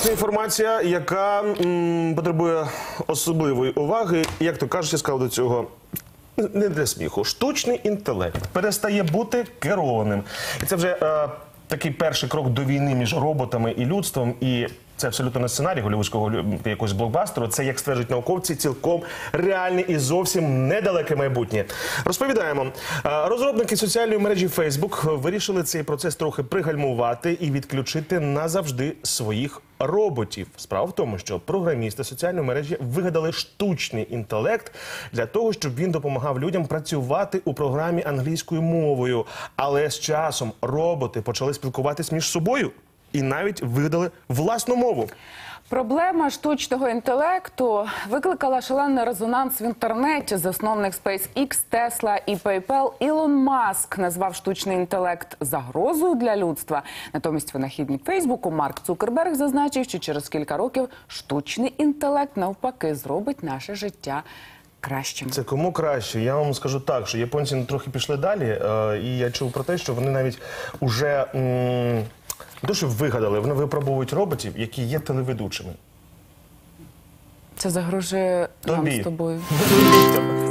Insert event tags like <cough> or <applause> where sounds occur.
Класна інформація, яка м, потребує особливої уваги. Як то кажуть, я сказав до цього. Не для сміху. Штучний інтелект перестає бути керованим. І це вже е, такий перший крок до війни між роботами і людством. І це абсолютно не сценарій голівудського якогось блокбастеру. Це, як стверджують науковці, цілком реальне і зовсім недалеке майбутнє. Розповідаємо. Е, Розробники соціальної мережі Facebook вирішили цей процес трохи пригальмувати і відключити назавжди своїх роботів. Справа в тому, що програмісти соціальної мережі вигадали штучний інтелект для того, щоб він допомагав людям працювати у програмі англійською мовою. Але з часом роботи почали спілкуватись між собою і навіть вигадали власну мову. Проблема штучного інтелекту викликала шалений резонанс в інтернеті. Засновник SpaceX, Tesla і PayPal Ілон Маск назвав штучний інтелект загрозою для людства. Натомість винахідник Фейсбуку Марк Цукерберг зазначив, що через кілька років штучний інтелект навпаки зробить наше життя кращим. Це кому краще? Я вам скажу так, що японці трохи пішли далі, е, і я чув про те, що вони навіть уже м, не то, що вигадали, вони випробовують роботів, які є телеведучими. Це загрожує нам Тобі. з тобою. <laughs>